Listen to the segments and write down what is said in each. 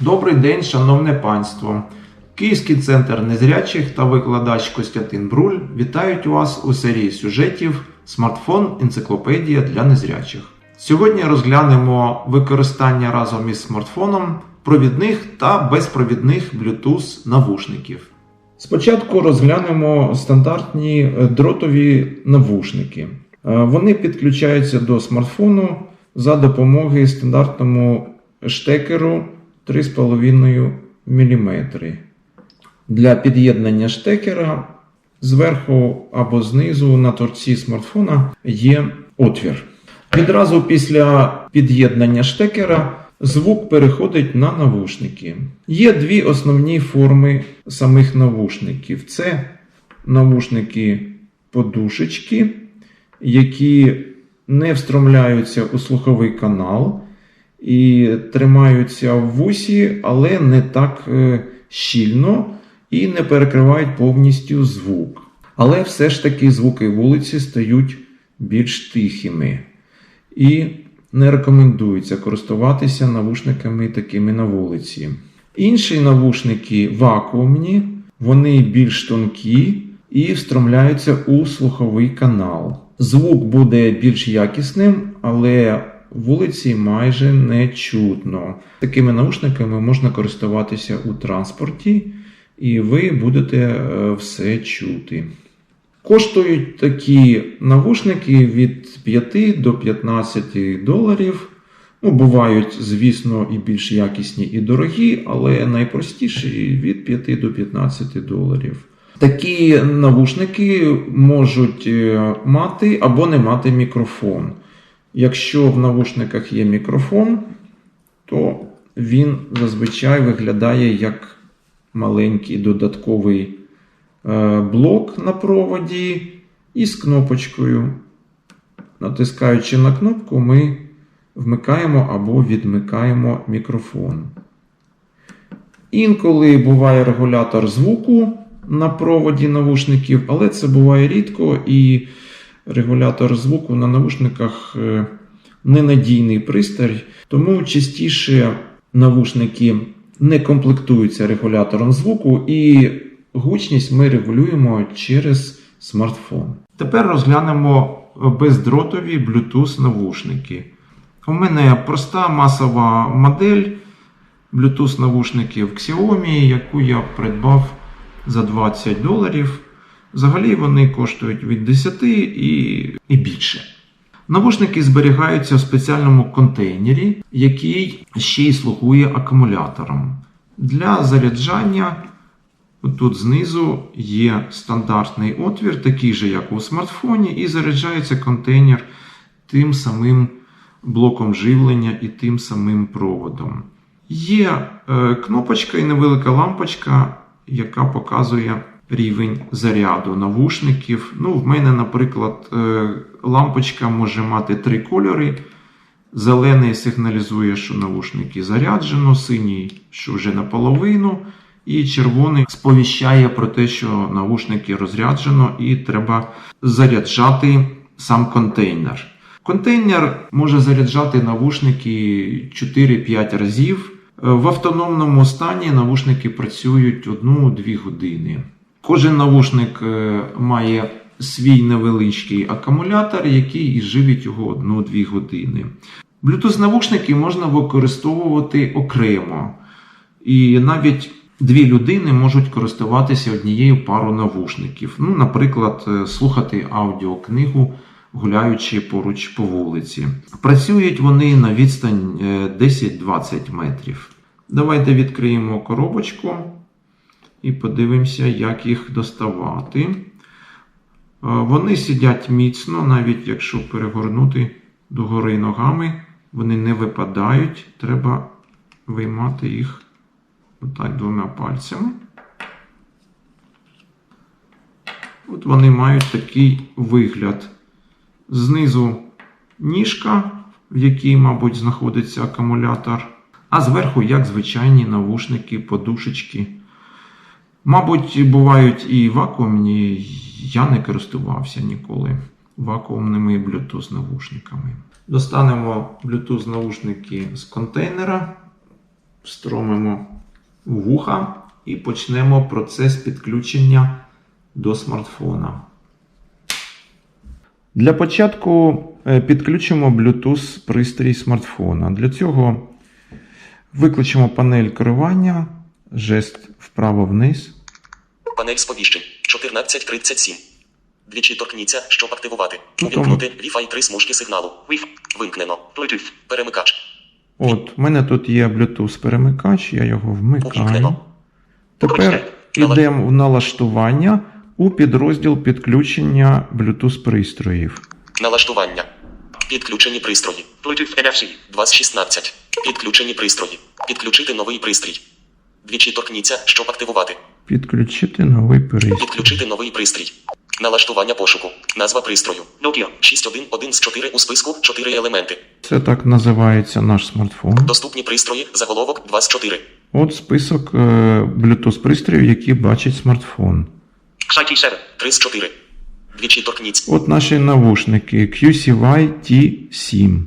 Добрий день, шановне панство! Київський центр незрячих та викладач Костянтин Бруль вітають вас у серії сюжетів Смартфон Енциклопедія для незрячих. Сьогодні розглянемо використання разом із смартфоном провідних та безпровідних Bluetooth навушників. Спочатку розглянемо стандартні дротові навушники. Е, Вони підключаються до смартфону за допомогою стандартному штекеру 3,5 мм. Для під'єднання штекера зверху або знизу на торці смартфона є отвір. Відразу після під'єднання штекера звук переходить на навушники. Є дві основні форми самих навушників: це навушники подушечки, які не встромляються у слуховий канал і тримаються в вусі, але не так е, щільно і не перекривають повністю звук. Але все ж таки звуки вулиці стають більш тихими. І не рекомендується користуватися навушниками такими на вулиці. Інші навушники вакуумні, вони більш тонкі і встромляються у слуховий канал. Звук буде більш якісним, але вулиці майже не чутно. Такими наушниками можна користуватися у транспорті, і ви будете е, все чути. Коштують такі навушники від 5 до 15 доларів. Ну, бувають, звісно, і більш якісні, і дорогі, але найпростіші від 5 до 15 доларів. Такі навушники можуть е, мати або не мати мікрофон. Якщо в навушниках є мікрофон, то він зазвичай виглядає як маленький додатковий е, блок на проводі із кнопочкою. Натискаючи на кнопку, ми вмикаємо або відмикаємо мікрофон. Інколи буває регулятор звуку на проводі навушників, але це буває рідко і регулятор звуку на навушниках е, ненадійний пристрій, тому частіше навушники не комплектуються регулятором звуку, і гучність ми регулюємо через смартфон. Тепер розглянемо бездротові Bluetooth навушники. У мене проста масова модель Bluetooth навушників Xiaomi, яку я придбав за 20 доларів. Взагалі вони коштують від 10 і, і більше. Навушники зберігаються в спеціальному контейнері, який ще й слугує акумулятором. Для заряджання тут знизу є стандартний отвір, такий же, як у смартфоні, і заряджається контейнер тим самим блоком живлення і тим самим проводом. Є е, кнопочка і невелика лампочка, яка показує рівень заряду навушників. Ну, В мене, наприклад, е, лампочка може мати три кольори. Зелений сигналізує, що навушники заряджено, синій, що вже наполовину, і червоний сповіщає про те, що навушники розряджено, і треба заряджати сам контейнер. Контейнер може заряджати навушники 4-5 разів. Е, В автономному стані навушники працюють 1-2 години. Кожен навушник е, має свій невеличкий акумулятор, який і живить його 1-2 години. Bluetooth навушники можна використовувати окремо. І навіть дві людини можуть користуватися однією парою навушників. Ну, Наприклад, е, слухати аудіокнигу, гуляючи поруч по вулиці. Працюють вони на відстань е, 10-20 метрів. Давайте відкриємо коробочку і подивимося, як їх доставати. Е, Вони сидять міцно, навіть якщо перегорнути догори ногами, вони не випадають. Треба виймати їх отак двома пальцями. От вони мають такий вигляд. Знизу ніжка, в якій, мабуть, знаходиться акумулятор, а зверху, як звичайні навушники, подушечки. Мабуть, бувають і вакуумні, я не користувався ніколи вакуумними Bluetooth навушниками. Достанемо Bluetooth навушники з контейнера. встромимо вуха і почнемо процес підключення до смартфона. Для початку е, підключимо Bluetooth пристрій смартфона. Для цього виключимо панель керування, жест вправо-вниз. Панель сповіщень 1437. Двічі торкніться, щоб активувати. Ну, Увімкнути Wi-Fi 3 смужки сигналу. Вимкнено. Bluetooth. Перемикач. От, в мене тут є Bluetooth перемикач, я його вмикаю. Тепер йдемо в налаштування у підрозділ підключення Bluetooth пристроїв. Налаштування. Підключені пристрої. Bluetooth NFC 216. Підключені пристрої. Підключити новий пристрій. Двічі торкніться, щоб активувати. Підключити новий пристрій. Підключити новий пристрій. Налаштування пошуку. Назва пристрою. Nokia 611 з 4 у списку 4 елементи. Це так називається наш смартфон. Доступні пристрої. Заголовок 2 з 4. От список е, Bluetooth пристроїв, які бачить смартфон. 7. 3 з 4. Двічі торкніться. От наші навушники QCY T7.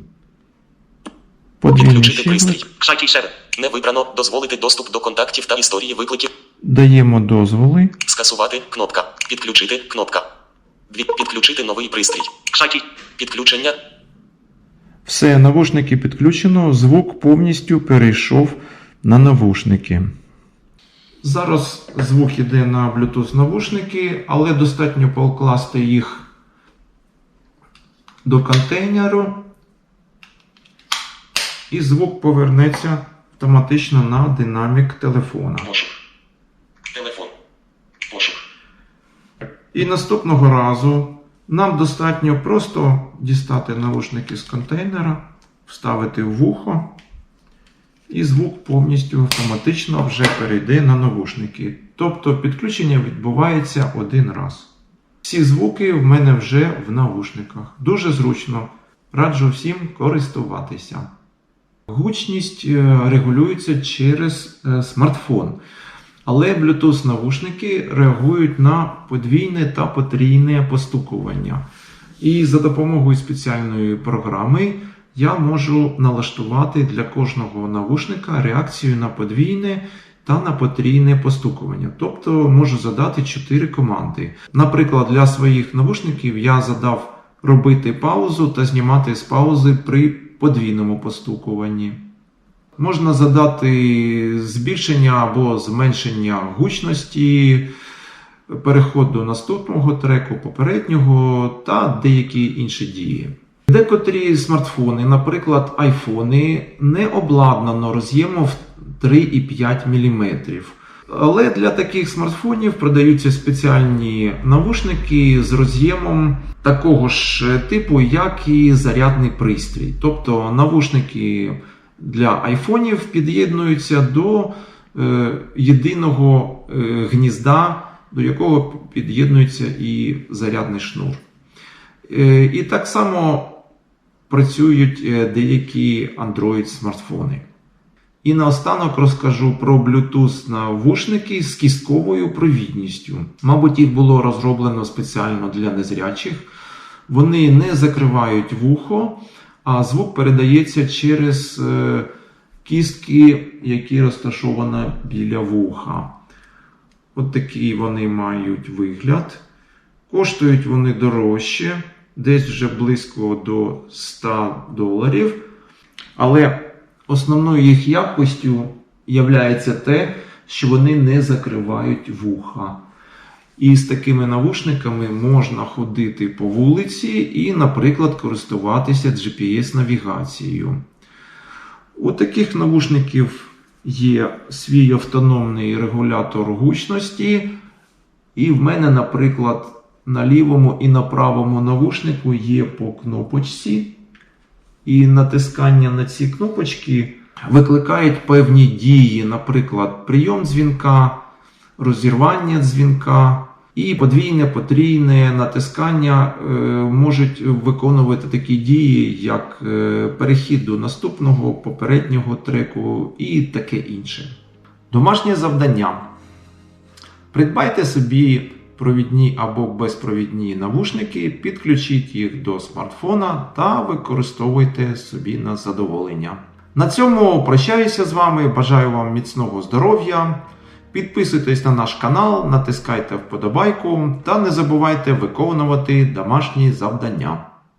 Подвійний Підключити пристрій. 7. Не вибрано. Дозволити доступ до контактів та історії викликів. Даємо дозволи. Скасувати. Кнопка. Підключити. Кнопка. Підключити новий пристрій. Ксайті. Підключення. Все, навушники підключено, звук повністю перейшов на навушники. Зараз звук йде на Bluetooth навушники, але достатньо покласти їх до контейнеру, і звук повернеться автоматично на динамік телефона. І наступного разу нам достатньо просто дістати навушники з контейнера, вставити в вухо, і звук повністю автоматично вже перейде на навушники. Тобто підключення відбувається один раз. Всі звуки в мене вже в навушниках. Дуже зручно. Раджу всім користуватися. Гучність е, регулюється через е, смартфон. Але Bluetooth навушники реагують на подвійне та потрійне постукування. І за допомогою спеціальної програми я можу налаштувати для кожного навушника реакцію на подвійне та на потрійне постукування. Тобто можу задати 4 команди. Наприклад, для своїх навушників я задав робити паузу та знімати з паузи при подвійному постукуванні. Можна задати збільшення або зменшення гучності, переход до наступного треку, попереднього та деякі інші дії. Декотрі смартфони, наприклад, айфони, не обладнано роз'ємом в 3,5 мм. Але для таких смартфонів продаються спеціальні навушники з роз'ємом такого ж типу, як і зарядний пристрій. Тобто навушники для айфонів під'єднуються до е, єдиного е, гнізда, до якого під'єднується і зарядний шнур. Е, і так само працюють деякі Android смартфони. І наостанок розкажу про Bluetooth навушники з кістковою провідністю. Мабуть, їх було розроблено спеціально для незрячих. Вони не закривають вухо, а звук передається через е, кістки, які розташовані біля вуха. От такий вони мають вигляд. Коштують вони дорожче, десь вже близько до 100 доларів. Але основною їх якостю є те, що вони не закривають вуха. І з такими навушниками можна ходити по вулиці і, наприклад, користуватися GPS-навігацією. У таких навушників є свій автономний регулятор гучності. І в мене, наприклад, на лівому і на правому навушнику є по кнопочці. І натискання на ці кнопочки викликають певні дії, наприклад, прийом дзвінка, розірвання дзвінка і подвійне, потрійне натискання е, можуть виконувати такі дії, як е, перехід до наступного попереднього треку і таке інше. Домашнє завдання. Придбайте собі провідні або безпровідні навушники, підключіть їх до смартфона та використовуйте собі на задоволення. На цьому прощаюся з вами. Бажаю вам міцного здоров'я. Підписуйтесь на наш канал, натискайте вподобайку та не забувайте виконувати домашні завдання.